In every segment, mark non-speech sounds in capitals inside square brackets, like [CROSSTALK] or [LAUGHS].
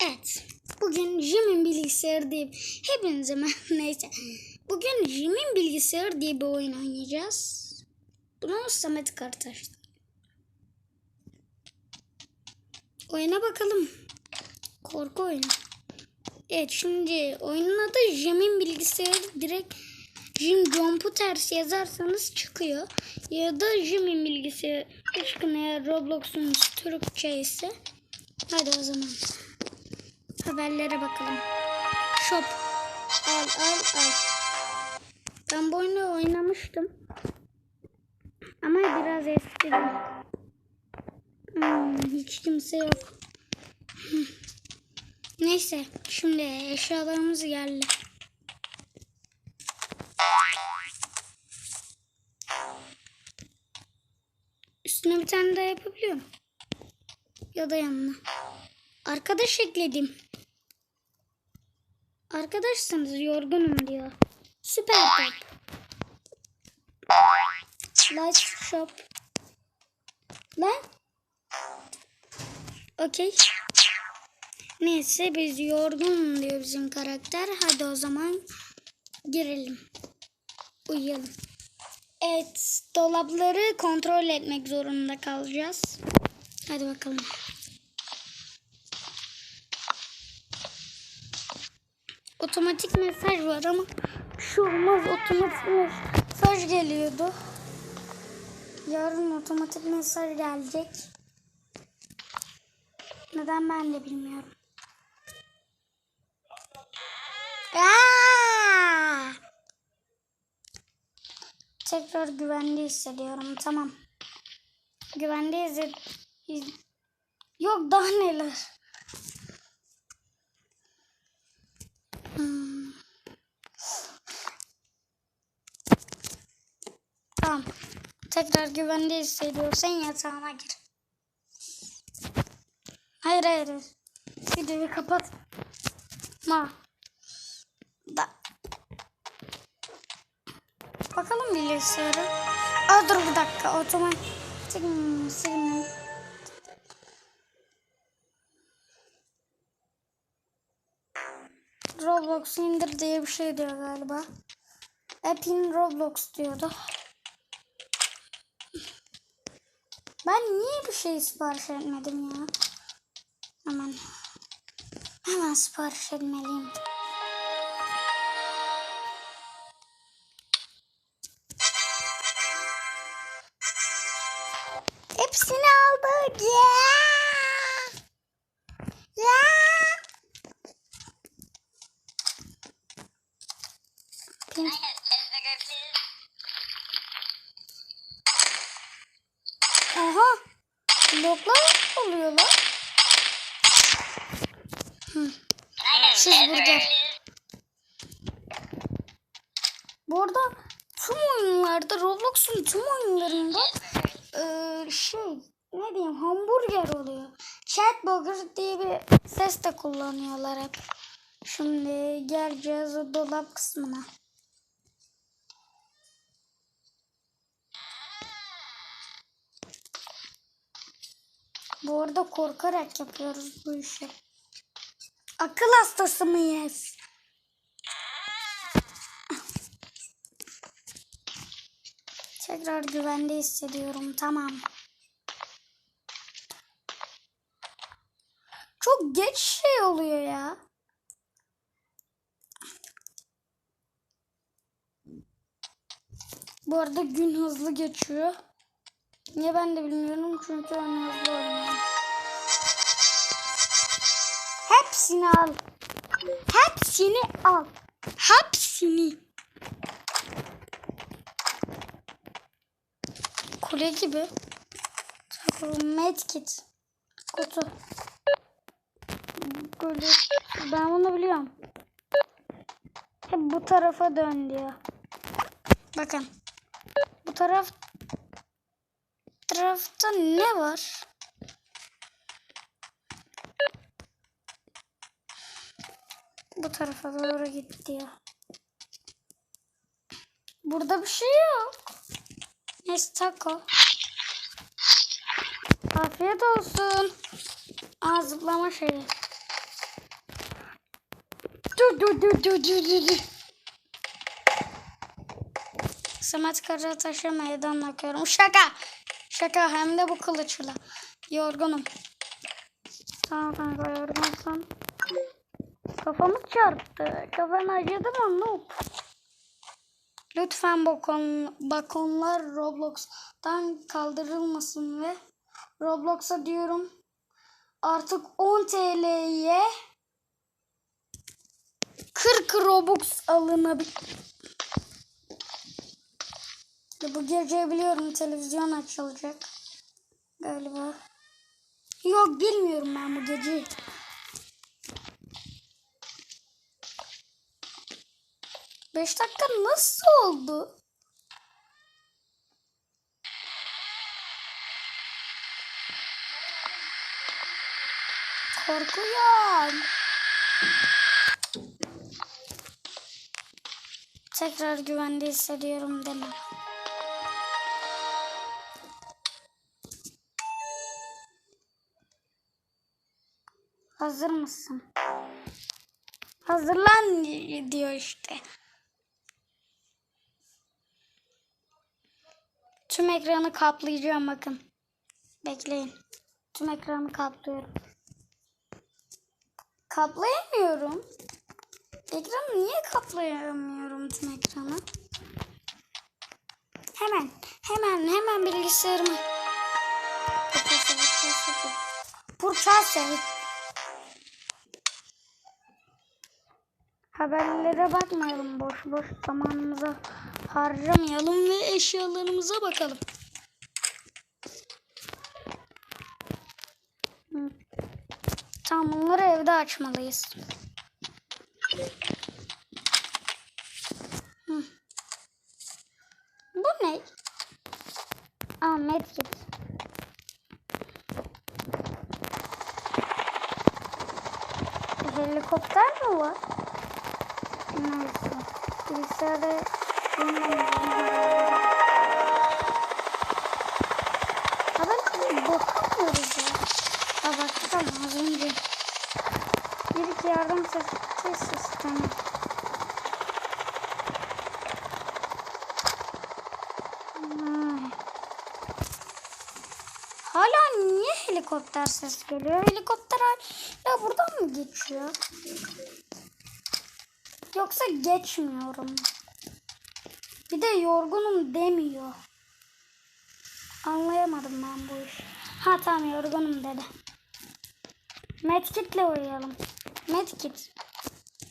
Evet. Bugün Jim'in bilgisayarı diye hepinize [LAUGHS] neyse. Bugün Jim'in bilgisayarı diye bir oyun oynayacağız. Bunu Samet Kartaş. Oyuna bakalım. Korku oyunu. Evet şimdi oyunun adı Jim'in bilgisayarı direkt Jim Computers yazarsanız çıkıyor. Ya da Jim'in bilgisayarı çıkın eğer Roblox'un Türkçe ise. Hadi o zaman. Haberlere bakalım. Shop. Al al al. Ben bu oyunu oynamıştım. Ama biraz eskidim. Hmm, hiç kimse yok. [LAUGHS] Neyse şimdi eşyalarımız geldi. Üstüne bir tane daha yapabiliyorum. Ya da yanına. Arkadaş ekledim. Arkadaşsınız yorgunum diyor. Süper top. Light shop. Lan. Okey. Neyse biz yorgunum diyor bizim karakter. Hadi o zaman girelim. Uyuyalım. Evet, dolapları kontrol etmek zorunda kalacağız. Hadi bakalım. Otomatik mesaj var ama şu olmaz otomatik mesaj geliyordu. Yarın otomatik mesaj gelecek. Neden ben de bilmiyorum. Aa! Tekrar güvende hissediyorum. Tamam. Güvende hisset... his- Yok daha neler. Hmm. Tamam. Tekrar güvende hissediyorsan yatağına gir. Hayır hayır. Videoyu kapat. Ma. Da. Bakalım bilgisayarı. Aa dur bir dakika. Otomatik signal. Roblox indir diye bir şey diyor galiba. App'in Roblox diyordu. Ben niye bir şey sipariş etmedim ya? Hemen. Hemen sipariş etmeliyim. Hepsini aldık. Yeah! Yeah! Pink. Aha. Bloklar oluyor lan. Hı. Cheeseburger. Bu arada tüm oyunlarda Roblox'un tüm oyunlarında eee, şey ne diyeyim hamburger oluyor. Chatburger diye bir ses de kullanıyorlar hep. Şimdi geleceğiz o dolap kısmına. Bu arada korkarak yapıyoruz bu işi. Akıl hastası mıyız? Tekrar güvende hissediyorum. Tamam. Çok geç şey oluyor ya. Bu arada gün hızlı geçiyor. Niye ben de bilmiyorum çünkü ben hızlı oynuyorum. Hepsini al. Hepsini al. Hepsini. Kule gibi. Medkit. Kutu. Böyle. Ben bunu biliyorum. Hep bu tarafa dön diyor. Bakın. Bu taraf tarafta ne var? Bu tarafa doğru git diyor. Burada bir şey yok. Neyse taco. Afiyet olsun. Aa zıplama şeyi. Du du du du du du du. Samet Karataş'a meydan okuyorum. Şaka. Şaka hem de bu kılıçla. Yorgunum. Tamam kanka yorgunsan. Kafamı çarptı. Kafam acıdı mı? Lütfen bakon, bakonlar Roblox'tan kaldırılmasın ve Roblox'a diyorum artık 10 TL'ye 40 Robux alınabilir. Bu gece biliyorum televizyon açılacak. Galiba. Yok bilmiyorum ben bu geceyi. 5 dakika nasıl oldu? Korkuyorum. Tekrar güvende hissediyorum deme. Hazır mısın? Hazırlan diyor işte. Tüm ekranı kaplayacağım bakın. Bekleyin. Tüm ekranı kaplıyorum. Kaplayamıyorum. Ekranı niye kaplayamıyorum tüm ekranı? Hemen, hemen, hemen bilgisayarımı. Burçak sev. Haberlere bakmayalım boş boş zamanımızı harcamayalım ve eşyalarımıza bakalım. Tamam bunları evde açmalıyız. Bu ne? Aa medkit. Helikopter mi var? Neyse. Bilgisayarda bakamıyoruz ya. Ha baksana az önce. Bir iki yardım sesi sistemi. Hala niye helikopter ses geliyor? Helikopter hala buradan mı geçiyor? Yoksa geçmiyorum. Bir de yorgunum demiyor. Anlayamadım ben bu işi. Ha tamam yorgunum dedi. Medkit'le uyuyalım. Medkit.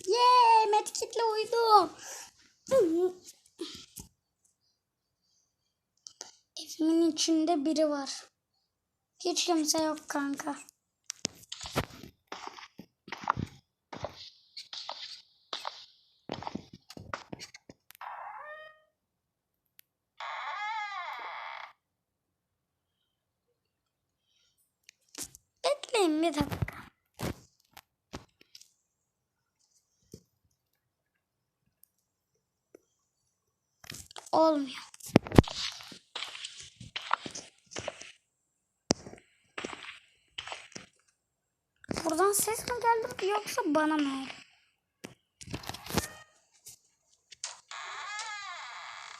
Yeee Medkit'le uyudum. Evimin içinde biri var. Hiç kimse yok kanka. Bekleyin bir dakika. Olmuyor. Buradan ses mi geldi yoksa bana mı?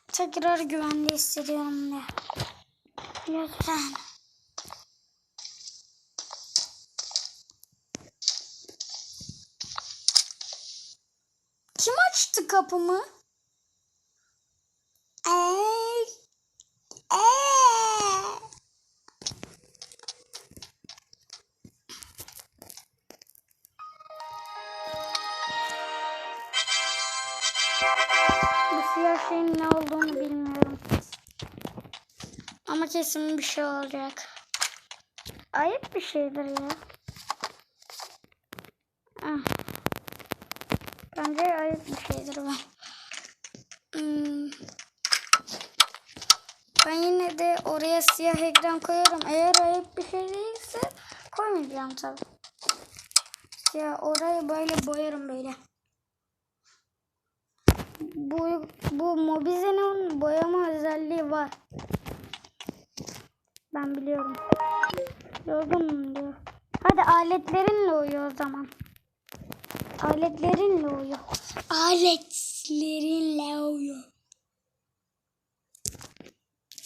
Tekrar güvende hissediyorum ya. Lütfen. Kim açtı kapımı? Ay. Ay. Bu siyah şeyin ne olduğunu bilmiyorum. Ama kesin bir şey olacak. Ayıp bir şeydir ya. Bence ayıp bir şeydir bu. Hmm. Ben yine de oraya siyah ekran koyarım. Eğer ayıp bir şey değilse koymayacağım tabii. Siyah orayı böyle boyarım böyle. Bu, bu Mobizen'in boyama özelliği var. Ben biliyorum. Yorgunum diyor. Hadi aletlerinle uyu o zaman. Aletlerinle uyu. Aletlerinle uyu.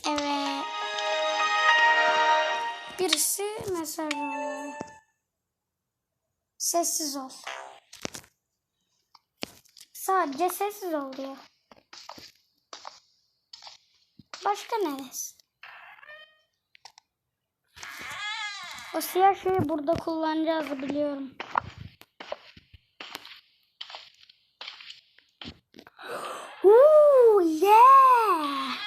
Evet. Birisi mesaj yolladı. Sessiz ol. Sadece sessiz ol diyor. Başka ne desin? O siyah şeyi burada kullanacağız biliyorum. Ooh, yeah.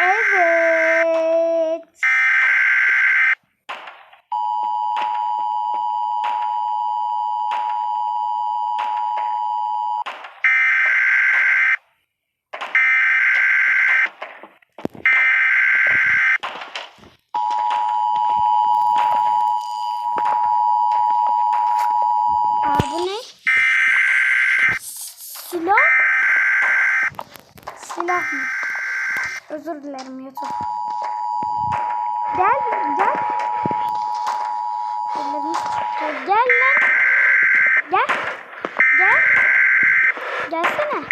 Evet. Aa bu ne? Silah? Silah mı? Özür dilerim YouTube. Gel gel. Gel, lan. Gel. Gel. Gelsene.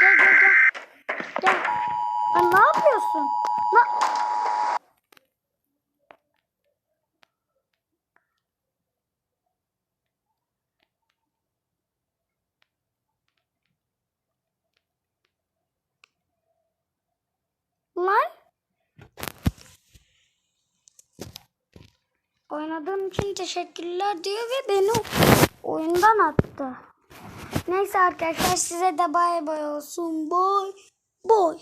Gel gel gel. Gel. Ne yapıyorsun? Lan. Lan. Oynadığın için teşekkürler diyor ve beni oyundan attı. Neyse arkadaşlar size de bay bay olsun. Bay.